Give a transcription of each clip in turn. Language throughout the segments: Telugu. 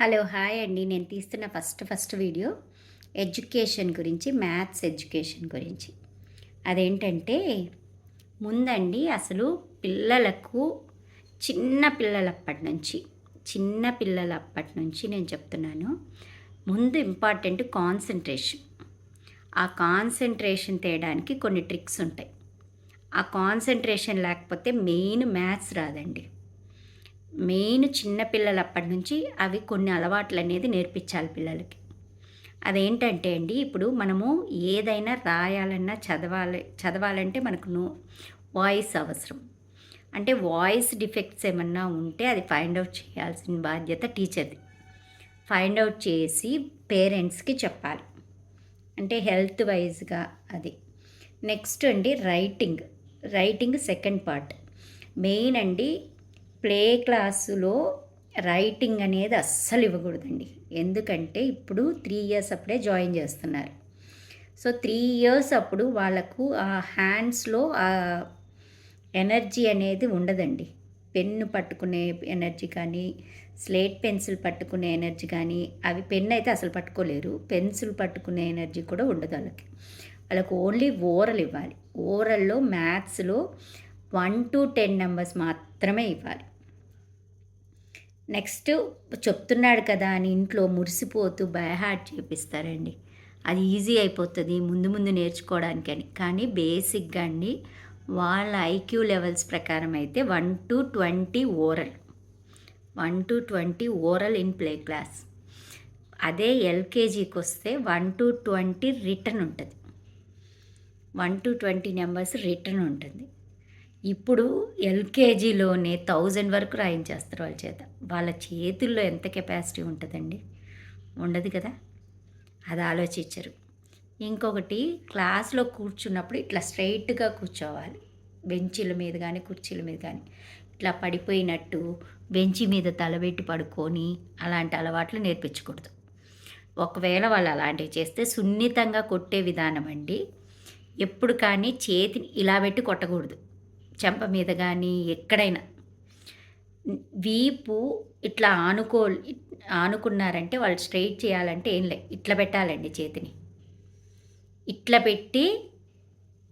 హలో హాయ్ అండి. నేను తీస్తున్న ఫస్ట్ ఫస్ట్ వీడియో ఎడ్యుకేషన్ గురించి మ్యాథ్స్ ఎడ్యుకేషన్ గురించి. అదేంటంటే ముందండి అసలు పిల్లలకు చిన్న పిల్లలప్పటి నుంచి చిన్న పిల్లలప్పటి నుంచి నేను చెప్తున్నాను ముందు ఇంపార్టెంట్ కాన్సన్ట్రేషన్. ఆ కాన్సన్ట్రేషన్ తేయడానికి కొన్ని ట్రిక్స్ ఉంటాయి. ఆ కాన్సన్ట్రేషన్ లేకపోతే మెయిన్ మ్యాథ్స్ రాదండి. మెయిన్ చిన్నపిల్లలు అప్పటి నుంచి అవి కొన్ని అలవాట్లు అనేది నేర్పించాలి పిల్లలకి. అదేంటంటే అండి ఇప్పుడు మనము ఏదైనా రాయాలన్నా చదవాలి చదవాలంటే మనకు నో వాయిస్ అవసరం. అంటే వాయిస్ డిఫెక్ట్స్ ఏమన్నా ఉంటే అది ఫైండ్ అవుట్ చేయాల్సిన బాధ్యత టీచర్ది. ఫైండ్ అవుట్ చేసి పేరెంట్స్కి చెప్పాలి. అంటే హెల్త్ వైజ్గా అది. నెక్స్ట్ అండి writing. Writing second part. Main అండి ప్లే క్లాసులో రైటింగ్ అనేది అస్సలు ఇవ్వకూడదండి. ఎందుకంటే ఇప్పుడు త్రీ ఇయర్స్ అప్పుడే జాయిన్ చేస్తున్నారు. సో త్రీ ఇయర్స్ అప్పుడు వాళ్ళకు ఆ హ్యాండ్స్లో ఆ ఎనర్జీ అనేది ఉండదండి. పెన్ను పట్టుకునే ఎనర్జీ కానీ స్లేట్ పెన్సిల్ పట్టుకునే ఎనర్జీ కానీ అవి పెన్ అయితే అసలు పట్టుకోలేరు. పెన్సిల్ పట్టుకునే ఎనర్జీ కూడా ఉండదు వాళ్ళకి. వాళ్ళకు ఓన్లీ ఓరల్ ఇవ్వాలి. ఓరల్లో మ్యాథ్స్లో వన్ టు టెన్ నెంబర్స్ మాత్రమే ఇవ్వాలి. నెక్స్ట్ చెప్తున్నాడు కదా అని ఇంట్లో మురిసిపోతూ బయహార్ట్ చేపిస్తారండి. అది ఈజీ అయిపోతుంది ముందు ముందు నేర్చుకోవడానికి అని. కానీ బేసిక్గా అండి వాళ్ళ ఐక్యూ లెవెల్స్ ప్రకారం అయితే one to twenty oral one to twenty oral in play class అదే ఎల్కేజీకి వస్తే వన్ టు ట్వంటీ రిటర్న్ ఉంటుంది. One to twenty numbers return ఉంటుంది. ఇప్పుడు ఎల్కేజీలోనే థౌజండ్ వరకు రాయించేస్తారు వాళ్ళ చేత. వాళ్ళ చేతుల్లో ఎంత కెపాసిటీ ఉంటుందండి? ఉండదు కదా? అది ఆలోచించరు. ఇంకొకటి క్లాస్లో కూర్చున్నప్పుడు ఇట్లా స్ట్రైట్గా కూర్చోవాలి. బెంచీల మీద కానీ కుర్చీల మీద కానీ ఇట్లా పడిపోయినట్టు బెంచి మీద తలబెట్టి పడుకొని అలాంటి అలవాట్లు నేర్పించకూడదు. ఒకవేళ వాళ్ళు అలాంటివి చేస్తే సున్నితంగా కొట్టే విధానం అండి. ఎప్పుడు కానీ చేతిని ఇలా పెట్టి కొట్టకూడదు. చెంప మీద కానీ ఎక్కడైనా. వీపు ఇట్లా ఆనుకో ఆనుకున్నారంటే వాళ్ళు స్ట్రైట్ చేయాలంటే ఏం లే ఇట్లా పెట్టాలండి చేతిని. ఇట్లా పెట్టి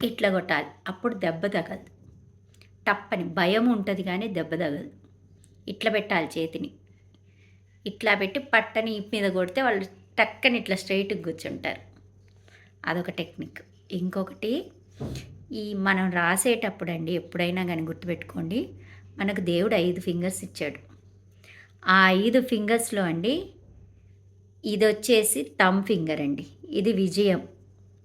ఇట్లా కొట్టాలి. అప్పుడు దెబ్బ తగలదు. తప్పని భయం ఉంటుంది కానీ దెబ్బ తగలదు. ఇట్లా పెట్టాలి చేతిని. ఇట్లా పెట్టి పట్టని ఇప్పు మీద కొడితే వాళ్ళు టక్కని ఇట్లా స్ట్రైట్గా కూర్చుంటారు. అదొక టెక్నిక్. ఇంకొకటి ఈ మనం రాసేటప్పుడు అండి ఎప్పుడైనా కానీ గుర్తుపెట్టుకోండి మనకు దేవుడు ఐదు ఫింగర్స్ ఇచ్చాడు. ఆ ఐదు ఫింగర్స్లో అండి ఇది వచ్చేసి థమ్ ఫింగర్ అండి. ఇది విజయం.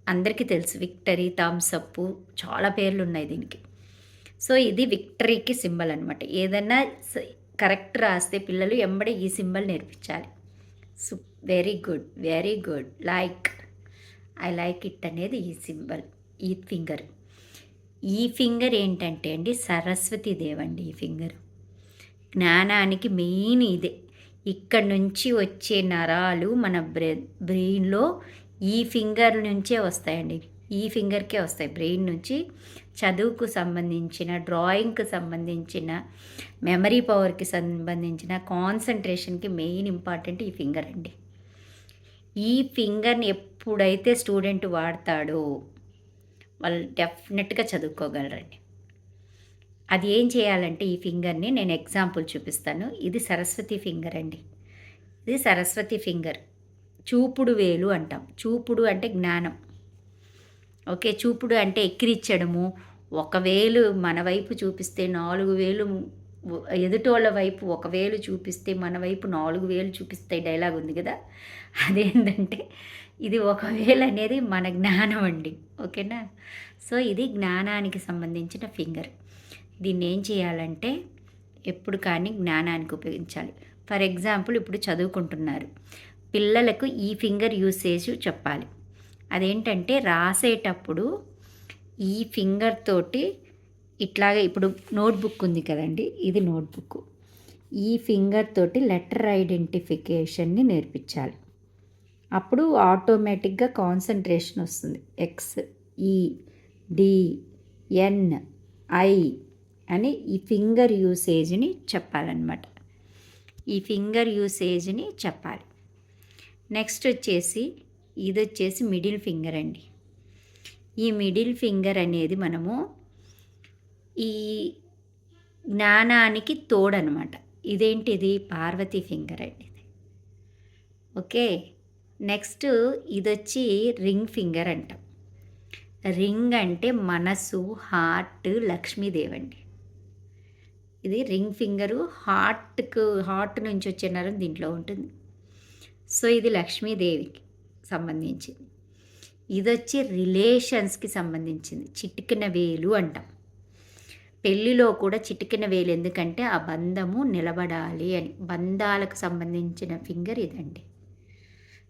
అందరికీ తెలుసు విక్టరీ థమ్స్ అప్ చాలా పేర్లు ఉన్నాయి దీనికి. సో ఇది విక్టరీకి సింబల్ అనమాట ఏదైనా కరెక్ట్ రాస్తే పిల్లలు ఎంబడే ఈ సింబల్ నేర్పించాలి. So very good very good. Like I like it అనేది ఈ సింబల్ ఈ ఫింగర్. ఈ ఫింగర్ ఏంటంటే అండి సరస్వతి దేవండి ఈ ఫింగర్. జ్ఞానానికి మెయిన్ ఇదే. ఇక్కడ నుంచి వచ్చే నరాలు మన బ్రె బ్రెయిన్లో ఈ ఫింగర్ నుంచే వస్తాయండి. ఈ ఫింగర్కే వస్తాయి. బ్రెయిన్ నుంచి చదువుకు సంబంధించిన డ్రాయింగ్కి సంబంధించిన మెమరీ పవర్కి సంబంధించిన కాన్సన్ట్రేషన్కి మెయిన్ ఇంపార్టెంట్ ఈ ఫింగర్ అండి. ఈ ఫింగర్ని ఎప్పుడైతే స్టూడెంట్ వాడతాడో వాళ్ళు డెఫినెట్గా చదువుకోగలరండి. అది ఏం చేయాలంటే ఈ ఫింగర్ని నేను ఎగ్జాంపుల్ చూపిస్తాను. ఇది సరస్వతి ఫింగర్ అండి. ఇది సరస్వతి ఫింగర్. చూపుడు వేలు అంటాం. చూపుడు అంటే జ్ఞానం. ఓకే చూపుడు అంటే ఎక్కిరిచ్చడము ఒక వేలు మన వైపు చూపిస్తే నాలుగు వేలు ఎదుటోళ్ళ వైపు ఒక వేలు చూపిస్తే మన వైపు నాలుగు వేలు చూపిస్తే డైలాగ్ ఉంది కదా? అదేంటంటే ఇది ఒక అనేది మన జ్ఞానం అండి. ఓకేనా? సో ఇది జ్ఞానానికి సంబంధించిన ఫింగర్. దీన్ని ఏం చేయాలంటే ఎప్పుడు కానీ జ్ఞానానికి ఉపయోగించాలి. ఫర్ ఎగ్జాంపుల్ ఇప్పుడు చదువుకుంటున్నారు. పిల్లలకు ఈ ఫింగర్ యూస్ చేసి చెప్పాలి. అదేంటంటే రాసేటప్పుడు ఈ ఫింగర్ తోటి ఇట్లాగే ఇప్పుడు నోట్బుక్ ఉంది కదండి ఇది నోట్బుక్. ఈ ఫింగర్ తోటి లెటర్ ఐడెంటిఫికేషన్ని నేర్పించాలి. అప్పుడు ఆటోమేటిక్గా కాన్సన్ట్రేషన్ వస్తుంది. ఎక్స్ ఈ డి ఎన్ ఐ అని ఈ ఫింగర్ యూసేజ్ని చెప్పాలన్నమాట. ఈ ఫింగర్ యూసేజ్ని చెప్పాలి. నెక్స్ట్ వచ్చేసి ఇది వచ్చేసి మిడిల్ ఫింగర్ అండి. ఈ మిడిల్ ఫింగర్ అనేది మనము ఈ జ్ఞానానికి తోడనమాట ఇదేంటిది? పార్వతి ఫింగర్ అండి ఇది. ఓకే? నెక్స్ట్ ఇది వచ్చి రింగ్ ఫింగర్ అంటాం. రింగ్ అంటే మనసు హార్ట్ లక్ష్మీదేవి అండి ఇది రింగ్ ఫింగరు హార్ట్కు హార్ట్ నుంచి వచ్చే నరం దీంట్లో ఉంటుంది. సో ఇది లక్ష్మీదేవికి సంబంధించింది. ఇది వచ్చి రిలేషన్స్కి సంబంధించింది. చిటికిన వేలు అంటాం. పెళ్ళిలో కూడా చిటికిన వేలు ఎందుకంటే ఆ బంధము నిలబడాలి అని. బంధాలకు సంబంధించిన ఫింగర్ ఇదండి.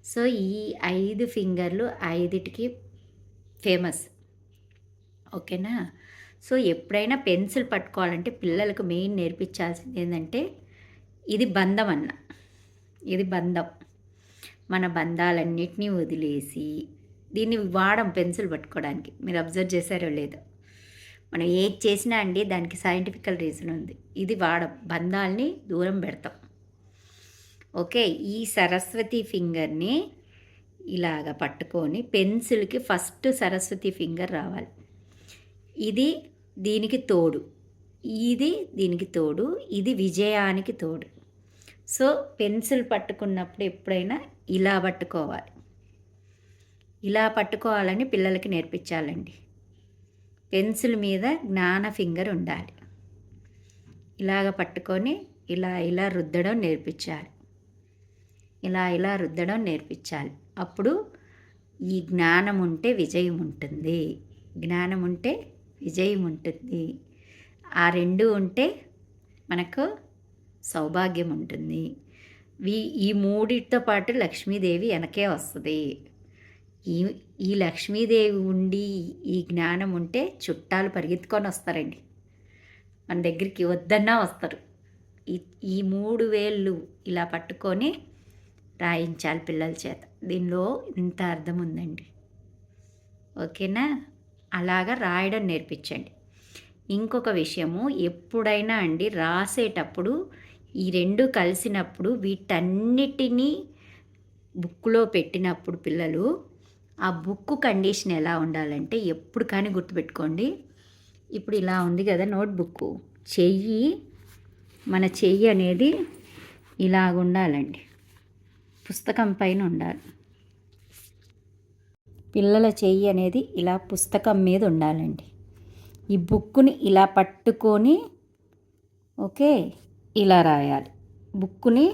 సో ఈ ఐదు ఫింగర్లు ఐదిటికి ఫేమస్. ఓకేనా? సో ఎప్పుడైనా పెన్సిల్ పట్టుకోవాలంటే పిల్లలకు మెయిన్ నేర్పించాల్సింది ఏంటంటే ఇది బంధం అన్న. ఇది బంధం. మన బంధాలన్నిటినీ వదిలేసి దీన్ని వాడం పెన్సిల్ పట్టుకోవడానికి. మీరు అబ్జర్వ్ చేశారో లేదో. మనం ఏది చేసినా అండి దానికి సైంటిఫికల్ రీజన్ ఉంది. ఇది వాడం. బంధాలని దూరం పెడతాం. ఓకే ఈ సరస్వతి ఫింగర్ని ఇలాగ పట్టుకొని పెన్సిల్కి ఫస్ట్ సరస్వతి ఫింగర్ రావాలి. ఇది దీనికి తోడు. ఇది దీనికి తోడు. ఇది విజయానికి తోడు. సో పెన్సిల్ పట్టుకున్నప్పుడు ఎప్పుడైనా ఇలా పట్టుకోవాలి. ఇలా పట్టుకోవాలని పిల్లలకి నేర్పించాలండి. పెన్సిల్ మీద జ్ఞాన ఫింగర్ ఉండాలి. ఇలాగ పట్టుకొని ఇలా ఇలా రుద్దడం నేర్పించాలి. ఇలా ఇలా రుద్దడం నేర్పించాలి. అప్పుడు ఈ జ్ఞానం ఉంటే విజయం ఉంటుంది జ్ఞానం ఉంటే విజయం ఉంటుంది ఆ రెండు ఉంటే మనకు సౌభాగ్యం ఉంటుంది ఈ ఈ మూడిటితో పాటు లక్ష్మీదేవి వెనకే వస్తుంది. ఈ ఈ లక్ష్మీదేవి ఉండి ఈ జ్ఞానం ఉంటే చుట్టాలు పరిగెత్తుకొని వస్తారండి. మన దగ్గరికి వద్దన్నా వస్తారు. ఈ ఈ మూడు వేళ్ళు ఇలా పట్టుకొని రాయించాలి పిల్లల చేత. దీనిలో ఇంత అర్థం ఉందండి. ఓకేనా? అలాగా రాయడం నేర్పించండి. ఇంకొక విషయము ఎప్పుడైనా అండి రాసేటప్పుడు ఈ రెండు కలిసినప్పుడు వీటన్నిటినీ బుక్లో పెట్టినప్పుడు పిల్లలు ఆ బుక్ కండిషన్ ఎలా ఉండాలంటే ఎప్పుడు కానీ గుర్తుపెట్టుకోండి. ఇప్పుడు ఇలా ఉంది కదా నోట్బుక్ చెయ్యి మన చెయ్యి అనేది ఇలాగుండాలండి. పుస్తకం పైన ఉండాలి. పిల్లల చెయ్యి అనేది ఇలా పుస్తకం మీద ఉండాలండి. ఈ బుక్కుని ఇలా పట్టుకొని ఓకే ఇలా రాయాలి. బుక్కుని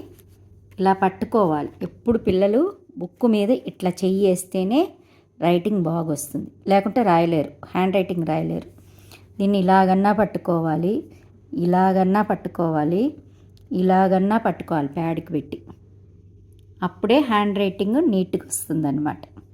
ఇలా పట్టుకోవాలి. ఎప్పుడు పిల్లలు బుక్ మీద ఇట్లా చెయ్యి వేస్తేనే రైటింగ్ బాగా వస్తుంది లేకుంటే రాయలేరు. Hand writing రాయలేరు. దీన్ని ఇలాగన్నా పట్టుకోవాలి. ఇలాగన్నా పట్టుకోవాలి. ఇలాగన్నా పట్టుకోవాలి. ప్యాడ్కి పెట్టి. అప్పుడే హ్యాండ్ రైటింగ్ నీట్గా వస్తుంది